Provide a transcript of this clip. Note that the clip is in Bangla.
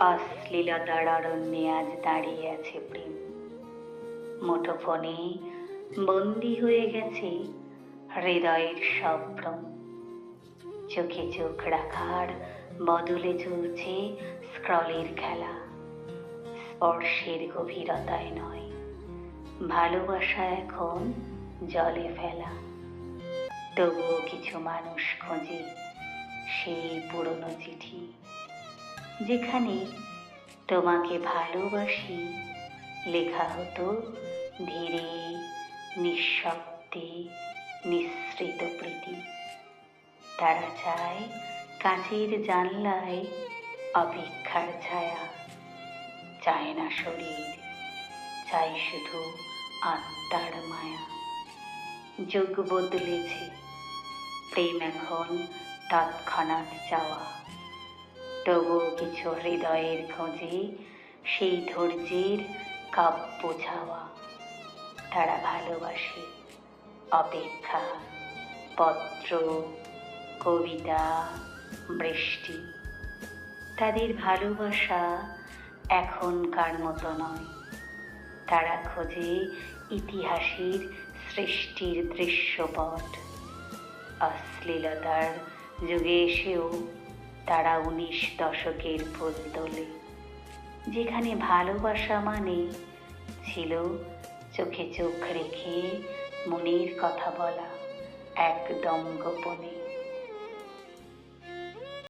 অশ্লীলতার অরণ্যে আজ দাঁড়িয়ে আছে প্রেম। মুঠোফোনে বন্দি হয়ে গেছে হৃদয়ের সভ্রম চোখে চোখ রাখার বদলে চলছে স্ক্রলের খেলা। স্পর্শের গভীরতায় নয়, ভালোবাসা এখন জলে ফেলা। তবুও কিছু মানুষ খোঁজে সেই পুরনো চিঠি। যেখানে তোমাকে ভালোবাসি, লেখা হতো ধীরে, নিঃশব্দে, নিঃসৃত প্রীতি। তারা চায় কাঁচের জানলায় অপেক্ষার ছায়া। চায় না শরীর চাই শুধু আত্মার মায়া। যুগ বদলেছে, প্রেম এখন তৎক্ষণাৎ চাওয়া। তবুও কিছু হৃদয়ের খোঁজে, সেই ধৈর্যের কাব্য ছাওয়া তারা ভালোবাসে। অপেক্ষা, পত্র, কবিতা, বৃষ্টি, তাদের ভালোবাসা এখনকার মতো নয়। তারা খোঁজে ইতিহাসের সৃষ্টির দৃশ্যপট। অশ্লীলতার যুগে এসেও তারা উনিশ দশকের ফুল যেখানে ভালোবাসা মানে ছিল চোখে চোখ রেখে মনের কথা বলা, একদম গোপনে।